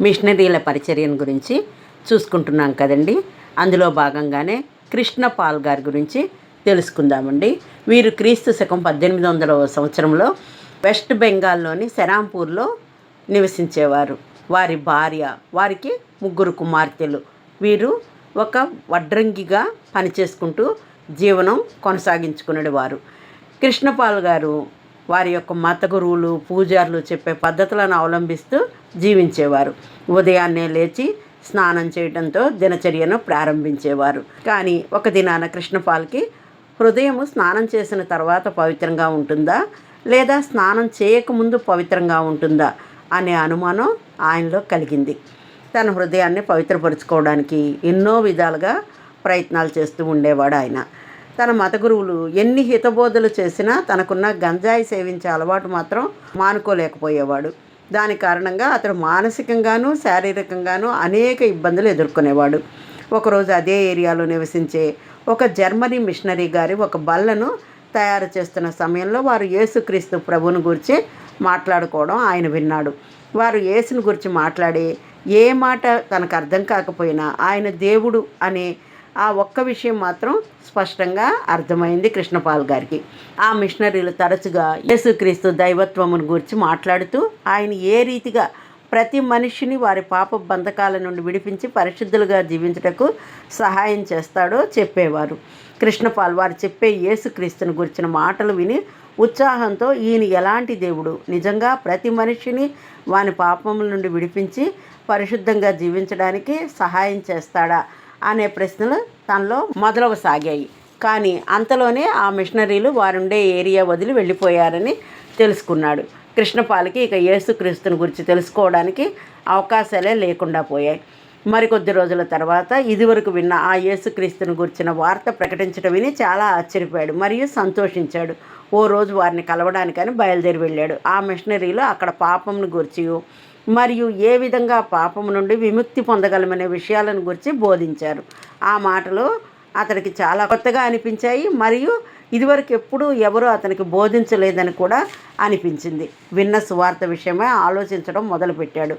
మిషనరీల పరిచర్యను గురించి చూసుకుంటున్నాం కదండి. అందులో భాగంగానే కృష్ణ పాల్ గారి గురించి తెలుసుకుందామండి. వీరు క్రీస్తు శకం పద్దెనిమిది వందల సంవత్సరంలో వెస్ట్ బెంగాల్లోని సెరాంపూర్లో నివసించేవారు. వారి భార్య వారికి ముగ్గురు కుమార్తెలు. వీరు ఒక వడ్రంగిగా పనిచేసుకుంటూ జీవనం కొనసాగించుకునేవారు. కృష్ణపాల్ గారు వారి యొక్క మత గురువులు పూజారులు చెప్పే పద్ధతులను అవలంబిస్తూ జీవించేవారు. ఉదయాన్నే లేచి స్నానం చేయడంతో దినచర్యను ప్రారంభించేవారు. కానీ ఒక దినాన కృష్ణపాల్కి హృదయము స్నానం చేసిన తర్వాత పవిత్రంగా ఉంటుందా? లేదా స్నానం చేయకముందు పవిత్రంగా ఉంటుందా? అనే అనుమానం ఆయనలో కలిగింది. తన హృదయాన్ని పవిత్రపరుచుకోవడానికి ఎన్నో విధాలుగా ప్రయత్నాలు చేస్తూ ఉండేవాడు ఆయన. తన మత గురువులు ఎన్ని హితబోధలు చేసినా తనకున్న గంజాయి సేవించే అలవాటు మాత్రం మానుకోలేకపోయేవాడు. దాని కారణంగా అతడు మానసికంగానూ శారీరకంగానూ అనేక ఇబ్బందులు ఎదుర్కొనేవాడు. ఒకరోజు అదే ఏరియాలో నివసించే ఒక జర్మనీ మిషనరీ గారి ఒక బల్లను తయారు చేస్తున్న సమయంలో వారు యేసుక్రీస్తు ప్రభువుని గురించి మాట్లాడుకోవడం ఆయన విన్నాడు. వారు యేసుని గురించి మాట్లాడి ఏ మాట తనకు అర్థం కాకపోయినా ఆయన దేవుడు అనే ఆ ఒక్క విషయం మాత్రం స్పష్టంగా అర్థమైంది కృష్ణపాల్ గారికి. ఆ మిషనరీలు తరచుగా యేసుక్రీస్తు దైవత్వమును గురించి మాట్లాడుతూ ఆయన ఏ రీతిగా ప్రతి మనిషిని వారి పాప బంధకాల నుండి విడిపించి పరిశుద్ధులుగా జీవించుటకు సహాయం చేస్తాడో చెప్పేవారు. కృష్ణపాల్ వారు చెప్పే యేసుక్రీస్తుని గురించిన మాటలు విని ఉత్సాహంతో ఈయన ఎలాంటి దేవుడు? నిజంగా ప్రతి మనిషిని వాని పాపముల నుండి విడిపించి పరిశుద్ధంగా జీవించడానికి సహాయం చేస్తాడా? అనే ప్రశ్నలు తనలో మొదలవసాగాయి కానీ అంతలోనే ఆ మిషనరీలు వారుండే ఏరియా వదిలి వెళ్ళిపోయారని తెలుసుకున్నాడు. కృష్ణపాలకి ఇక యేసుక్రీస్తుని గురించి తెలుసుకోవడానికి అవకాశాలే లేకుండా పోయాయి. మరికొద్ది రోజుల తర్వాత ఇదివరకు విన్న ఆ యేసుక్రీస్తుని గురించిన వార్త ప్రకటించడం విని చాలా ఆశ్చర్యపోయాడు మరియు సంతోషించాడు. ఓ రోజు వారిని కలవడానికని బయలుదేరి వెళ్ళాడు. ఆ మిషనరీలో అక్కడ పాపంను గురించి మరియు ఏ విధంగా పాపము నుండి విముక్తి పొందగలమనే విషయాలను గురించి బోధించారు. ఆ మాటలు అతనికి చాలా కొత్తగా అనిపించాయి మరియు ఇదివరకు ఎప్పుడూ ఎవరూ అతనికి బోధించలేదని కూడా అనిపించింది. విన్న సువార్త విషయమై ఆలోచించడం మొదలుపెట్టాడు.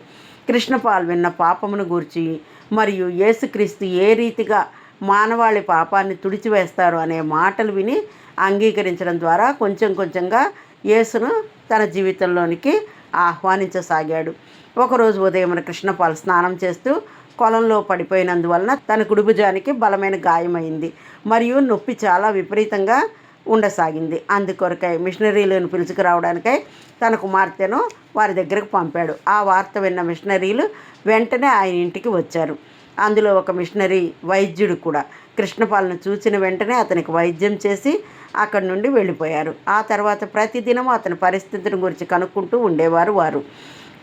కృష్ణపాల్ విన్న పాపమును గూర్చి మరియు యేసుక్రీస్తు ఏ రీతిగా మానవాళి పాపాన్ని తుడిచివేస్తారు అనే మాటలు విని అంగీకరించడం ద్వారా కొంచెం కొంచెంగా యేసును తన జీవితంలోనికి ఆహ్వానించసాగాడు. ఒకరోజు ఉదయం కృష్ణపాల్ స్నానం చేస్తూ కొలంలో పడిపోయినందువలన తన కుడిభుజానికి బలమైన గాయమైంది. మరియు నొప్పి చాలా విపరీతంగా ఉండసాగింది. అందుకొరకై మిషనరీలను పిలుచుకురావడానికై తన కుమార్తెను వారి దగ్గరకు పంపాడు. ఆ వార్త విన్న మిషనరీలు వెంటనే ఆయన ఇంటికి వచ్చారు. అందులో ఒక మిషనరీ వైద్యుడు కూడా. కృష్ణపాలను చూసిన వెంటనే అతనికి వైద్యం చేసి అక్కడి నుండి వెళ్ళిపోయారు. ఆ తర్వాత ప్రతిదినం అతని పరిస్థితిని గురించి కనుక్కుంటూ ఉండేవారు వారు.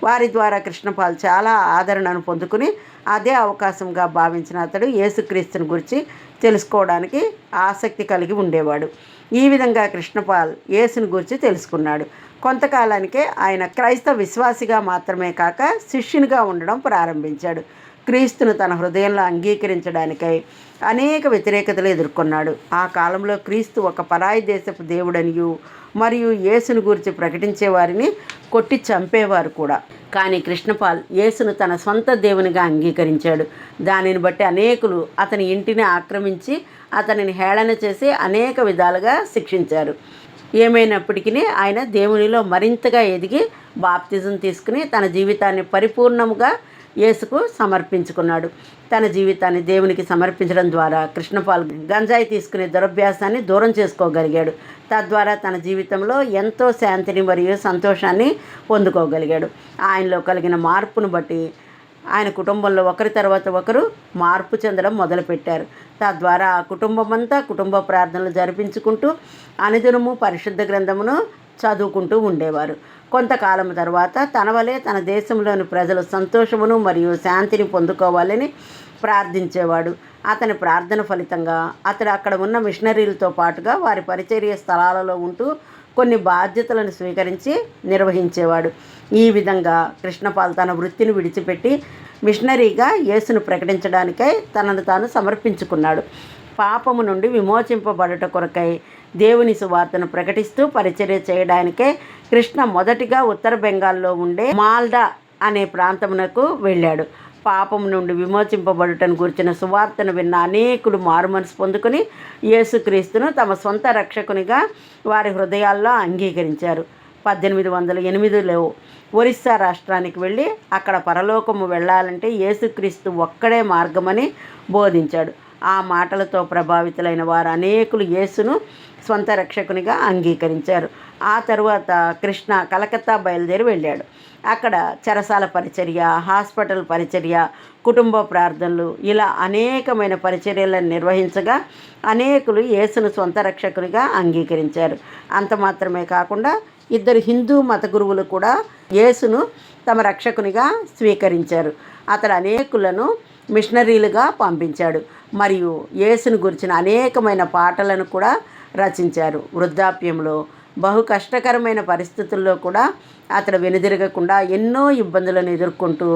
వారి ద్వారా కృష్ణపాల్ చాలా ఆదరణను పొందుకుని అదే అవకాశంగా భావించిన అతడు యేసుక్రీస్తుని గురించి తెలుసుకోవడానికి ఆసక్తి కలిగి ఉండేవాడు. ఈ విధంగా కృష్ణపాల్ యేసుని గురించి తెలుసుకున్నాడు. కొంతకాలానికే ఆయన క్రైస్తవ విశ్వాసిగా మాత్రమే కాక శిష్యునిగా ఉండడం ప్రారంభించాడు. క్రీస్తును తన హృదయంలో అంగీకరించడానికై అనేక వ్యతిరేకతలు ఎదుర్కొన్నాడు. ఆ కాలంలో క్రీస్తు ఒక పరాయి దేశపు దేవుడనియు మరియు యేసును గురించి ప్రకటించే వారిని కొట్టి చంపేవారు కూడా. కానీ కృష్ణపాల్ యేసును తన సొంత దేవునిగా అంగీకరించాడు. దానిని బట్టి అనేకులు అతని ఇంటిని ఆక్రమించి అతనిని హేళన చేసి అనేక విధాలుగా శిక్షించారు. ఏమైనప్పటికీ ఆయన దేవునిలో మరింతగా ఎదిగి బాప్తిజం తీసుకుని తన జీవితాన్ని పరిపూర్ణముగా యేసుకు సమర్పించుకున్నాడు. తన జీవితాన్ని దేవునికి సమర్పించడం ద్వారా కృష్ణపాల్ గంజాయి తీసుకునే దురభ్యాసాన్ని దూరం చేసుకోగలిగాడు. తద్వారా తన జీవితంలో ఎంతో శాంతిని మరియు సంతోషాన్ని పొందుకోగలిగాడు. ఆయనలో కలిగిన మార్పును బట్టి ఆయన కుటుంబంలో ఒకరి తర్వాత ఒకరు మార్పు చెందడం మొదలుపెట్టారు. తద్వారా ఆ కుటుంబం అంతా కుటుంబ ప్రార్థనలు జరిపించుకుంటూ అనుదినము పరిశుద్ధ గ్రంథమును చదువుకుంటూ ఉండేవారు. కొంతకాలం తర్వాత తన వలె తన దేశంలోని ప్రజలు సంతోషమును మరియు శాంతిని పొందుకోవాలని ప్రార్థించేవాడు. అతని ప్రార్థన ఫలితంగా అతడు అక్కడ ఉన్న మిషనరీలతో పాటుగా వారి పరిచర్య స్థలాలలో ఉంటూ కొన్ని బాధ్యతలను స్వీకరించి నిర్వహించేవాడు. ఈ విధంగా కృష్ణపాల్ తన వృత్తిని విడిచిపెట్టి మిషనరీగా యేసును ప్రకటించడానికై తనను తాను సమర్పించుకున్నాడు. పాపము నుండి విమోచింపబడుట కొరకై దేవుని సువార్తను ప్రకటిస్తూ పరిచర్య చేయడానికే కృష్ణ మొదటిగా ఉత్తర బెంగాల్లో ఉండే మాల్డా అనే ప్రాంతమునకు వెళ్ళాడు. పాపం నుండి విమోచింపబడుటను గురించిన సువార్తను విన్న అనేకులు మారుమనసు పొందుకుని యేసుక్రీస్తును తమ సొంత రక్షకునిగా వారి హృదయాల్లో అంగీకరించారు. పద్దెనిమిది వందల ఎనిమిదిలో ఒరిస్సా రాష్ట్రానికి వెళ్ళి అక్కడ పరలోకము వెళ్ళాలంటే యేసుక్రీస్తు ఒక్కడే మార్గమని బోధించాడు. ఆ మాటలతో ప్రభావితులైన వారు అనేకులు యేసును స్వంత రక్షకునిగా అంగీకరించారు. ఆ తరువాత కృష్ణ కలకత్తా బయలుదేరి వెళ్ళాడు. అక్కడ చెరసాల పరిచర్య హాస్పిటల్ పరిచర్య కుటుంబ ప్రార్థనలు ఇలా అనేకమైన పరిచర్యలను నిర్వహించగా అనేకులు యేసును సొంత రక్షకునిగా అంగీకరించారు. అంత మాత్రమే కాకుండా ఇద్దరు హిందూ మత గురువులు కూడా యేసును తమ రక్షకునిగా స్వీకరించారు. అతడు అనేకులను మిషనరీలుగా పంపించాడు. మరియు యేసును గురించిన అనేకమైన పాటలను కూడా రచించారు. వృద్ధాప్యంలో బహు కష్టకరమైన పరిస్థితుల్లో కూడా అతడు వెనుదిరగకుండా ఎన్నో ఇబ్బందులను ఎదుర్కొంటూ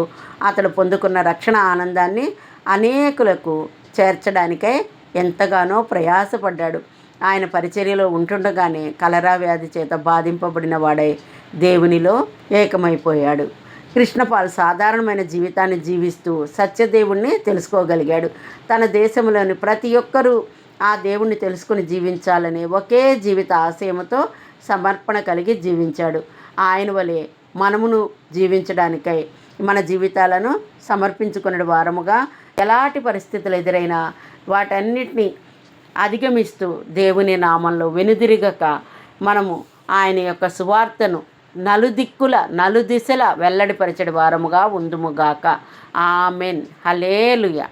అతడు పొందుకున్న రక్షణ ఆనందాన్ని అనేకులకు చేర్చడానికై ఎంతగానో ప్రయాసపడ్డాడు. ఆయన పరిచర్యలో ఉంటుండగానే కలరా వ్యాధి చేత బాధింపబడిన వాడై దేవునిలో ఏకమైపోయాడు. కృష్ణపాల్ సాధారణమైన జీవితాన్ని జీవిస్తూ సత్యదేవుణ్ణి తెలుసుకోగలిగాడు. తన దేశంలోని ప్రతి ఒక్కరూ ఆ దేవుణ్ణి తెలుసుకుని జీవించాలనే ఒకే జీవిత ఆశయంతో సమర్పణ కలిగి జీవించాడు. ఆయన వలె మనమును జీవించడానికై మన జీవితాలను సమర్పించుకునే వారముగా ఎలాంటి పరిస్థితులు ఎదురైనా వాటన్నిటినీ అధిగమిస్తూ దేవుని నామంలో వెనుదిరగక మనము ఆయన యొక్క సువార్తను నలుదిక్కుల నలుదిశల వెల్లడిపరచడి వారముగా ఉందుముగాక ఆమెన్. హలేలుయ